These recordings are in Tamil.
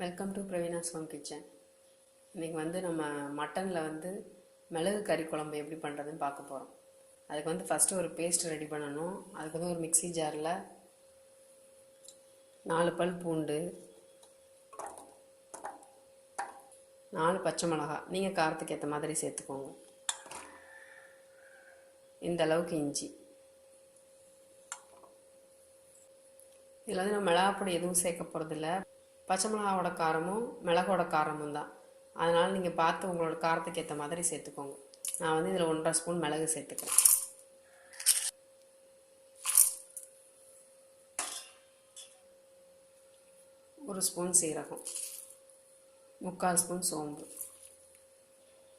Welcome to Praveena's home kitchen இன்றைக்கி வந்து நம்ம மட்டனில் வந்து மிளகு கறி குழம்பு எப்படி பண்ணுறதுன்னு பார்க்க போகிறோம் அதுக்கு வந்து ஃபஸ்ட்டு ஒரு பேஸ்ட் ரெடி பண்ணணும். அதுக்கு வந்து ஒரு மிக்ஸி ஜாரில் நாலு பல் பூண்டு நாலு பச்சை மிளகா. நீங்கள் காரத்துக்கு ஏற்ற மாதிரி சேர்த்துக்கோங்க. இந்த அளவுக்கு இஞ்சி. இதில் வந்து நம்ம மிளகாப்பொடி எதுவும் சேர்க்க போகிறதில்ல பச்சை மிளகாவோட காரமும் மிளகோட காரமும் தான். அதனால் நீங்கள் பார்த்து உங்களோட காரத்துக்கு ஏற்ற மாதிரி சேர்த்துக்கோங்க. நான் வந்து இதில் ஒன்றரை ஸ்பூன் மிளகு சேர்த்துக்கிறேன். ஒரு ஸ்பூன் சீரகம் முக்கால் ஸ்பூன் சோம்பு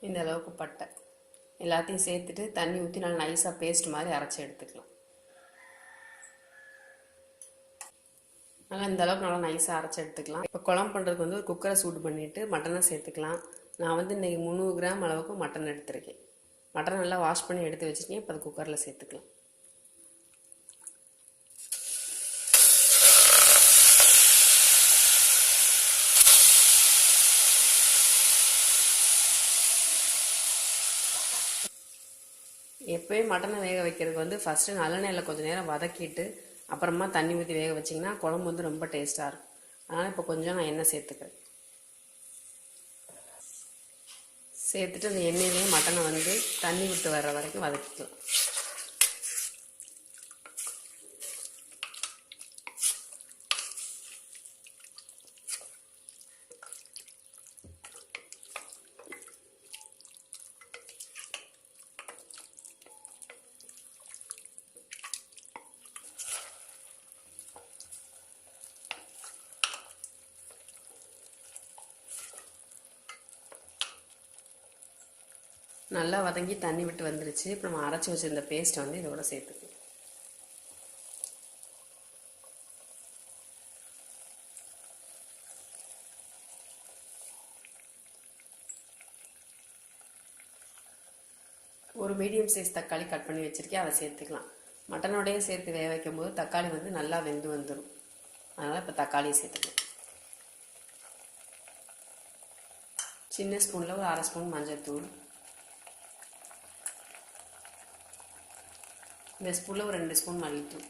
இந்த அளவுக்கு பட்டை. எல்லாத்தையும் சேர்த்துட்டு தண்ணி ஊற்றி நல்லா நைஸாக பேஸ்ட் மாதிரி அரைச்சி எடுத்துக்கலாம். நல்லா இந்த அளவுக்கு நல்லா நைஸாக அரைச்சி எடுத்துக்கலாம். இப்போ குழம்பு பண்ணுறதுக்கு வந்து ஒரு குக்கரை சூடு பண்ணிவிட்டு மட்டனை சேர்த்துக்கலாம். நான் வந்து இன்றைக்கி முந்நூறு கிராம் அளவுக்கு மட்டன் எடுத்திருக்கேன். மட்டனை நல்லா வாஷ் பண்ணி எடுத்து வச்சுருக்கேன் இப்போ அது குக்கரில் சேர்த்துக்கலாம். எப்போயும் மட்டனை வேக வைக்கிறதுக்கு வந்து ஃபஸ்ட்டு நல்லெண்ணெயில் கொஞ்சம் நேரம் வதக்கிட்டு அப்புறமா தண்ணி ஊற்றி வேக வச்சிங்கன்னா குழம்பு வந்து ரொம்ப டேஸ்ட்டாக இருக்கும். அதனால் இப்போ கொஞ்சம் நான் எண்ணெய் சேர்த்துக்கிறேன். சேர்த்துட்டு அந்த எண்ணெயிலேயே மட்டனை வந்து தண்ணி விட்டு வர்ற வரைக்கும் வதக்கிக்கலாம். நல்லா வதங்கி தண்ணி விட்டு வந்துருச்சு. இப்போ நம்ம அரைச்சி வச்சிருந்த பேஸ்ட்டை வந்து இதோட சேர்த்துக்கலாம். ஒரு மீடியம் சைஸ் தக்காளி கட் பண்ணி வச்சுருக்கேன். அதை சேர்த்துக்கலாம். மட்டனோடையே சேர்த்து வேக வைக்கும் போது தக்காளி வந்து நல்லா வெந்து வந்துடும் அதனால் இப்போ தக்காளியை சேர்த்துக்கலாம். சின்ன ஸ்பூனில் ஒரு அரை ஸ்பூன் மஞ்சள் தூள் இந்த ஸ்பூனில் ஒரு ரெண்டு ஸ்பூன் மல்லித்தூள்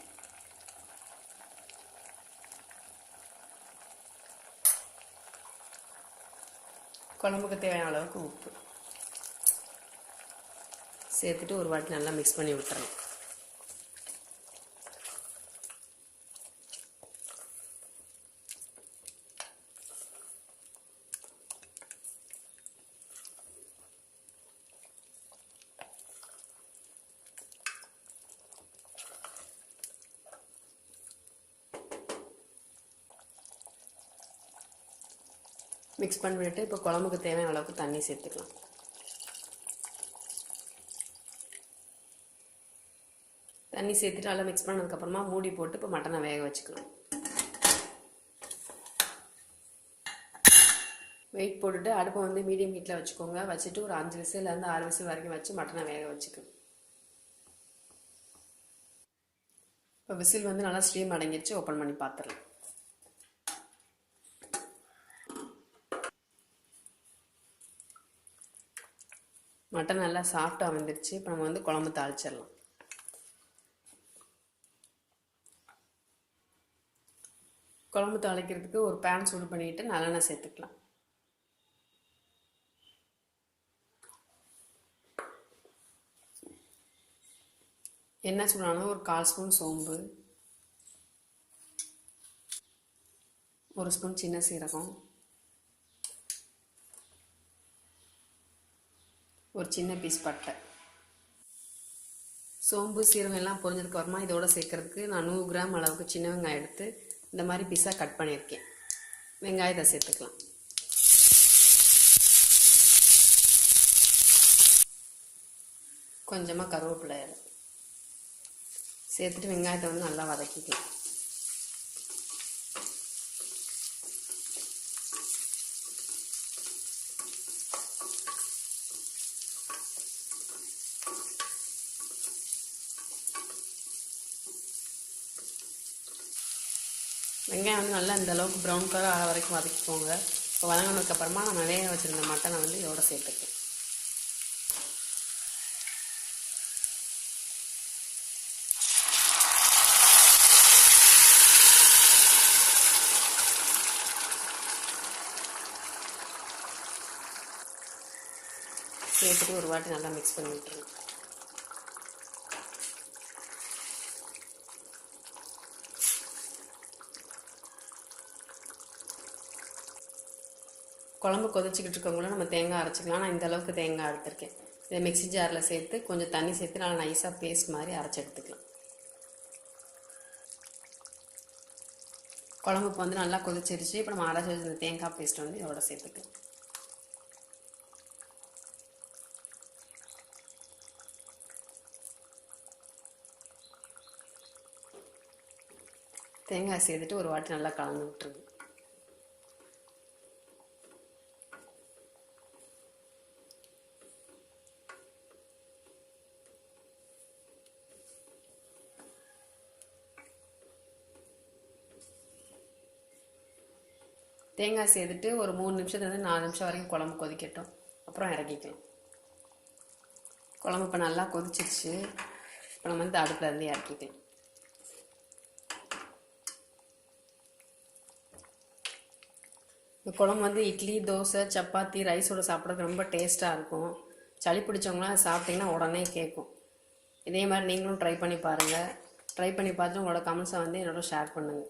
குழம்புக்கு தேவையான அளவுக்கு உப்பு சேர்த்துட்டு ஒரு வாட்டி நல்லா மிக்ஸ் பண்ணி விட்டுறலாம் மிக்ஸ் பண்ணிவிட்டு இப்போ குழம்புக்கு தேவையான அளவுக்கு தண்ணி சேர்த்துக்கலாம். தண்ணி சேர்த்துட்டு நல்லா மிக்ஸ் பண்ணதுக்கப்புறமா மூடி போட்டு இப்போ மட்டனை வேக வச்சுக்கலாம். வெயிட் போட்டுட்டு அடுப்பை வந்து மீடியம் ஹீட்டில் வச்சுக்கோங்க. வச்சுட்டு ஒரு அஞ்சு விசிலேருந்து ஆறு விசில் வரைக்கும் வச்சு மட்டனை வேக வச்சுக்கணும் இப்போ விசில் வந்து நல்லா ஸ்டீம் அடங்கிடுச்சு ஓப்பன் பண்ணி பார்த்துடலாம் மட்டன் நல்லா சாஃப்டாக வந்துடுச்சு இப்போ நம்ம வந்து குழம்பு தாளிச்சிடலாம். குழம்பு தாளிக்கிறதுக்கு ஒரு பேன் சூடு பண்ணிட்டு நல்லெண்ணெய் சேர்த்துக்கலாம். என்ன சூடானது ஒரு கால் ஸ்பூன் சோம்பு. ஒரு ஸ்பூன் சின்ன சீரகம். ஒரு சின்ன பீஸ் பட்டை. சோம்பு சீரகம் எல்லாம் பொரிஞ்சதுக்கு அப்புறமா இதோட சேர்க்கறதுக்கு நான் நூறு கிராம் அளவுக்கு சின்ன வெங்காயம் எடுத்து இந்த மாதிரி பீஸாக கட் பண்ணியிருக்கேன். வெங்காயத்தை சேர்த்துக்கலாம். கொஞ்சமாக கருவேப்பிலை சேர்த்துட்டு வெங்காயத்தை வந்து நல்லா வதக்கிக்கலாம். வெங்காயம் வந்து நல்லா இந்த அளவுக்கு ப்ரௌன் கலர் ஆக வரைக்கும் வதக்கிக்கோங்க. இப்போ வதங்கினதுக்கப்புறமா நம்ம வேக வச்சுருந்த மட்டனை வந்து இதோட சேர்த்துக்கலாம் சேர்த்துட்டு ஒரு வாட்டி நல்லா மிக்ஸ் பண்ணி விட்டுருங்க. குழம்பு கொதிச்சிக்கிட்டு இருக்கவங்களும் நம்ம தேங்காய் அரைச்சிக்கலாம். நான் இந்த அளவுக்கு தேங்காய் அறுத்துருக்கேன் இதை மிக்ஸி ஜாரில் சேர்த்து கொஞ்சம் தண்ணி சேர்த்து நல்லா நைஸாக பேஸ்ட் மாதிரி அரைச்சி எடுத்துக்கலாம். குழம்பு இப்போ வந்து நல்லா கொதிச்சிருச்சு. இப்போ நம்ம அரைச்சி வச்சிருந்த தேங்காய் பேஸ்ட் வந்து இதோட சேர்த்துக்கலாம். தேங்காய் சேர்த்துட்டு ஒரு வாட்டி நல்லா கலந்து விட்டுருங்க. தேங்காய் சேர்த்துட்டு ஒரு மூணு நிமிஷத்துலேருந்து நாலு நிமிஷம் வரைக்கும் குழம்பு கொதிக்கட்டும். அப்புறம் இறக்கிக்கலாம். குழம்பு இப்போ நல்லா கொதிச்சிருச்சு. இப்போ நம்ம வந்து அடுப்புலேருந்து இறக்கிக்கலாம். இந்த குழம்பு வந்து இட்லி தோசை சப்பாத்தி ரைஸோடு சாப்பிட்றதுக்கு ரொம்ப டேஸ்ட்டாக இருக்கும். சளி பிடிச்சவங்களாம் அதை சாப்பிட்டிங்கன்னா உடனே கேட்கும். இதே மாதிரி நீங்களும் ட்ரை பண்ணி பாருங்கள் ட்ரை பண்ணி பார்த்துட்டு உங்களோட கமெண்ட்ஸை வந்து என்னோட ஷேர் பண்ணுங்கள்